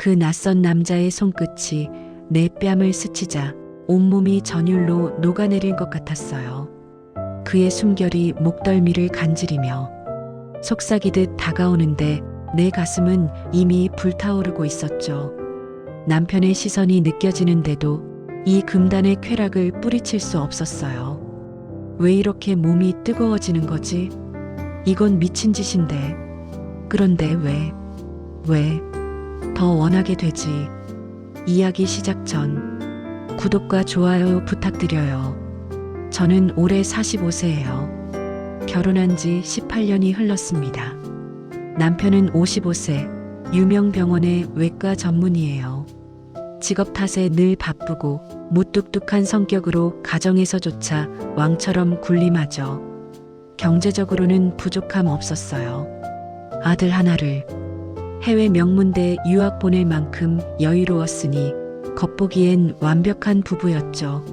그 낯선 남자의 손끝이 내 뺨을 스치자 온몸이 전율로 녹아내릴 것 같았어요. 그의 숨결이 목덜미를 간지리며 속삭이듯 다가오는데 내 가슴은 이미 불타오르고 있었죠. 남편의 시선이 느껴지는데도 이 금단의 쾌락을 뿌리칠 수 없었어요. 왜 이렇게 몸이 뜨거워지는 거지? 이건 미친 짓인데. 그런데 왜, 왜, 더 원하게 되지? 이야기 시작 전, 구독과 좋아요 부탁드려요. 저는 올해 45세예요. 결혼한 지 18년이 흘렀습니다. 남편은 55세, 유명 병원의 외과 전문의예요. 직업 탓에 늘 바쁘고 무뚝뚝한 성격으로 가정에서조차 왕처럼 군림하죠. 경제적으로는 부족함 없었어요. 아들 하나를 해외 명문대 유학 보낼 만큼 여유로웠으니 겉보기엔 완벽한 부부였죠.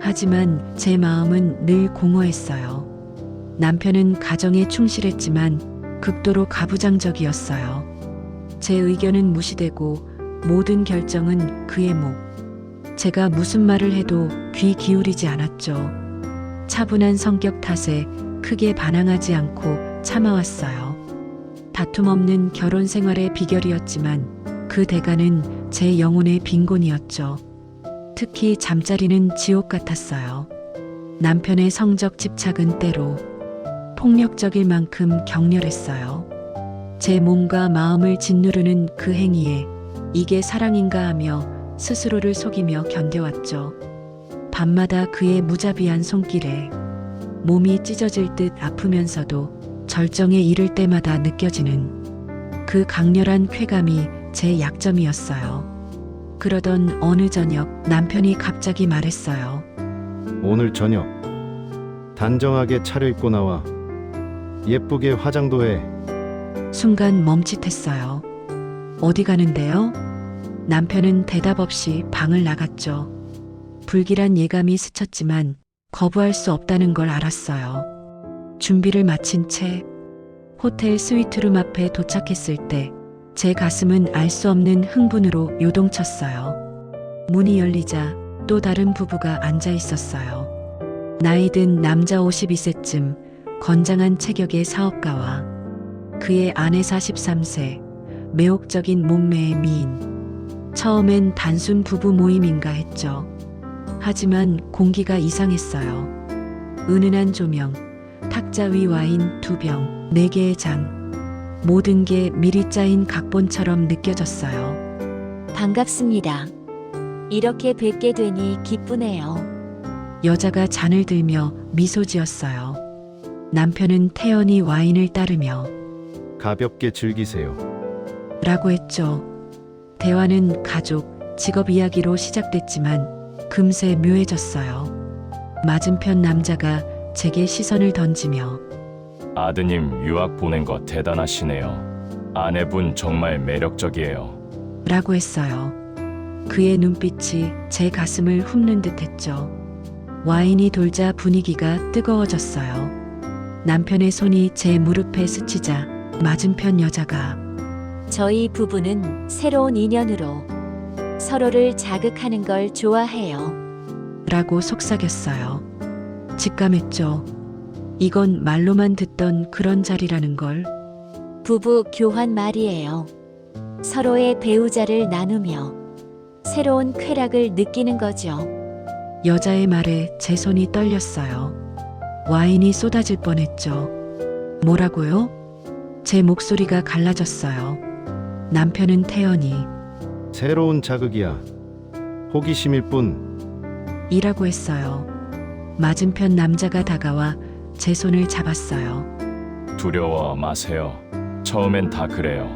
하지만 제 마음은 늘 공허했어요. 남편은 가정에 충실했지만 극도로 가부장적이었어요. 제 의견은 무시되고 모든 결정은 그의 목. 제가 무슨 말을 해도 귀 기울이지 않았죠. 차분한 성격 탓에 크게 반항하지 않고 참아왔어요. 다툼 없는 결혼 생활의 비결이었지만 그 대가는 제 영혼의 빈곤이었죠. 특히 잠자리는 지옥 같았어요. 남편의 성적 집착은 때로 폭력적일 만큼 격렬했어요. 제 몸과 마음을 짓누르는 그 행위에 이게 사랑인가 하며 스스로를 속이며 견뎌왔죠. 밤마다 그의 무자비한 손길에 몸이 찢어질 듯 아프면서도 절정에 이를 때마다 느껴지는 그 강렬한 쾌감이 제 약점이었어요. 그러던 어느 저녁 남편이 갑자기 말했어요. 오늘 저녁 단정하게 차려입고 나와 예쁘게 화장도 해. 순간 멈칫했어요. 어디 가는데요? 남편은 대답 없이 방을 나갔죠. 불길한 예감이 스쳤지만 거부할 수 없다는 걸 알았어요. 준비를 마친 채 호텔 스위트룸 앞에 도착했을 때 제 가슴은 알 수 없는 흥분으로 요동쳤어요. 문이 열리자 또 다른 부부가 앉아 있었어요. 나이 든 남자 52세쯤 건장한 체격의 사업가와 그의 아내 43세 매혹적인 몸매의 미인. 처음엔 단순 부부 모임인가 했죠. 하지만 공기가 이상했어요. 은은한 조명, 탁자 위 와인 두 병, 네 개의 잔. 모든 게 미리 짜인 각본처럼 느껴졌어요. 반갑습니다. 이렇게 뵙게 되니 기쁘네요. 여자가 잔을 들며 미소 지었어요. 남편은 태연히 와인을 따르며 가볍게 즐기세요. 라고 했죠. 대화는 가족, 직업 이야기로 시작됐지만 금세 묘해졌어요. 맞은편 남자가 제게 시선을 던지며 아드님 유학 보낸 거 대단하시네요. 아내분 정말 매력적이에요. 라고 했어요. 그의 눈빛이 제 가슴을 훑는 듯 했죠. 와인이 돌자 분위기가 뜨거워졌어요. 남편의 손이 제 무릎에 스치자 맞은편 여자가 저희 부부는 새로운 인연으로 서로를 자극하는 걸 좋아해요. 라고 속삭였어요. 직감했죠. 이건 말로만 듣던 그런 자리라는 걸. 부부 교환 말이에요. 서로의 배우자를 나누며 새로운 쾌락을 느끼는 거죠. 여자의 말에 제 손이 떨렸어요. 와인이 쏟아질 뻔했죠. 뭐라고요? 제 목소리가 갈라졌어요. 남편은 태연이 새로운 자극이야. 호기심일 뿐. 이라고 했어요. 맞은편 남자가 다가와 제 손을 잡았어요. 두려워 마세요. 처음엔 다 그래요.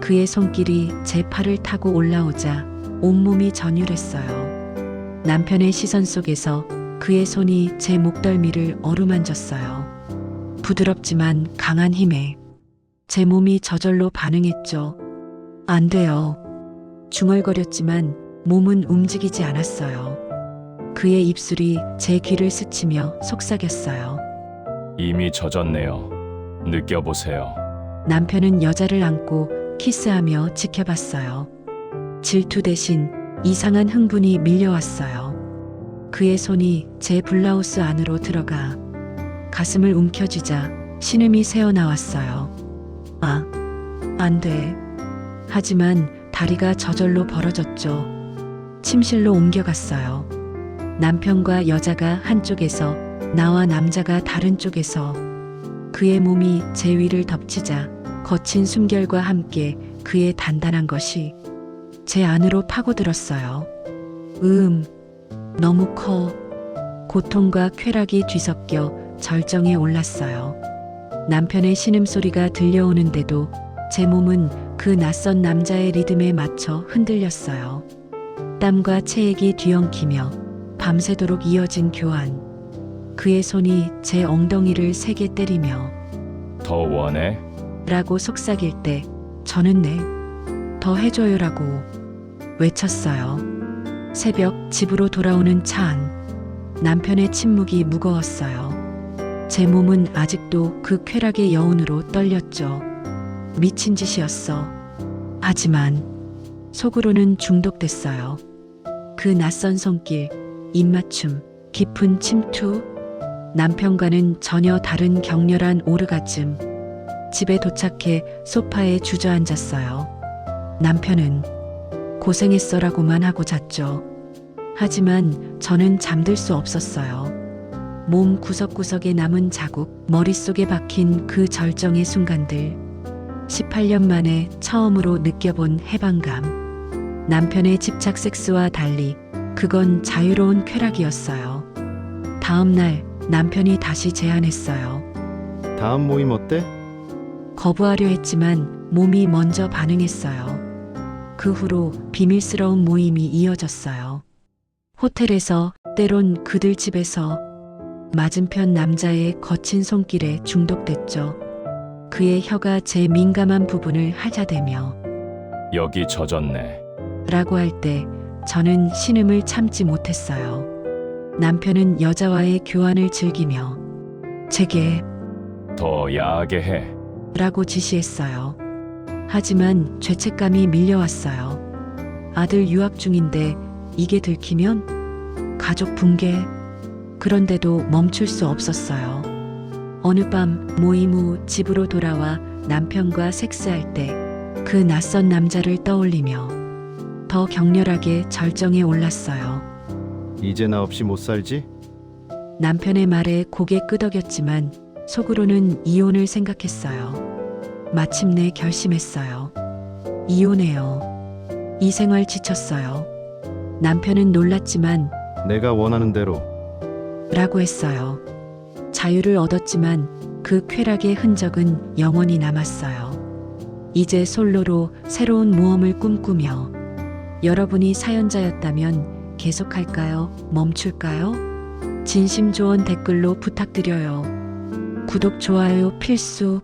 그의 손길이 제 팔을 타고 올라오자 온몸이 전율했어요. 남편의 시선 속에서 그의 손이 제 목덜미를 어루만졌어요. 부드럽지만 강한 힘에 제 몸이 저절로 반응했죠. 안 돼요. 중얼거렸지만 몸은 움직이지 않았어요. 그의 입술이 제 귀를 스치며 속삭였어요. 이미 젖었네요. 느껴보세요. 남편은 여자를 안고 키스하며 지켜봤어요. 질투 대신 이상한 흥분이 밀려왔어요. 그의 손이 제 블라우스 안으로 들어가 가슴을 움켜쥐자 신음이 새어나왔어요. 아, 안 돼. 하지만 다리가 저절로 벌어졌죠. 침실로 옮겨갔어요. 남편과 여자가 한쪽에서 나와 남자가 다른 쪽에서 그의 몸이 제 위를 덮치자 거친 숨결과 함께 그의 단단한 것이 제 안으로 파고들었어요. 음, 너무 커. 고통과 쾌락이 뒤섞여 절정에 올랐어요. 남편의 신음소리가 들려오는데도 제 몸은 그 낯선 남자의 리듬에 맞춰 흔들렸어요. 땀과 체액이 뒤엉키며 밤새도록 이어진 교환. 그의 손이 제 엉덩이를 세게 때리며 더 원해? 라고 속삭일 때 저는 네, 더 해줘요라고 외쳤어요. 새벽 집으로 돌아오는 차 안. 남편의 침묵이 무거웠어요. 제 몸은 아직도 그 쾌락의 여운으로 떨렸죠. 미친 짓이었어. 하지만 속으로는 중독됐어요. 그 낯선 손길, 입맞춤, 깊은 침투, 남편과는 전혀 다른 격렬한 오르가즘. 집에 도착해 소파에 주저앉았어요. 남편은 고생했어라고만 하고 잤죠. 하지만 저는 잠들 수 없었어요. 몸 구석구석에 남은 자국, 머릿속에 박힌 그 절정의 순간들. 18년 만에 처음으로 느껴본 해방감. 남편의 집착 섹스와 달리 그건 자유로운 쾌락이었어요. 다음 날 남편이 다시 제안했어요. 다음 모임 어때? 거부하려 했지만 몸이 먼저 반응했어요. 그 후로 비밀스러운 모임이 이어졌어요. 호텔에서 때론 그들 집에서 맞은편 남자의 거친 손길에 중독됐죠. 그의 혀가 제 민감한 부분을 하자대며 여기 젖었네. 라고 할 때 저는 신음을 참지 못했어요. 남편은 여자와의 교환을 즐기며 제게 더 야하게 해. 라고 지시했어요. 하지만 죄책감이 밀려왔어요. 아들 유학 중인데 이게 들키면 가족 붕괴. 그런데도 멈출 수 없었어요. 어느 밤 모임 후 집으로 돌아와 남편과 섹스할 때 그 낯선 남자를 떠올리며 더 격렬하게 절정에 올랐어요. 이제 나 없이 못 살지? 남편의 말에 고개 끄덕였지만 속으로는 이혼을 생각했어요. 마침내 결심했어요. 이혼해요. 이 생활 지쳤어요. 남편은 놀랐지만 내가 원하는 대로 라고 했어요. 자유를 얻었지만 그 쾌락의 흔적은 영원히 남았어요. 이제 솔로로 새로운 모험을 꿈꾸며 여러분이 사연자였다면 계속할까요? 멈출까요? 진심 조언 댓글로 부탁드려요. 구독, 좋아요 필수.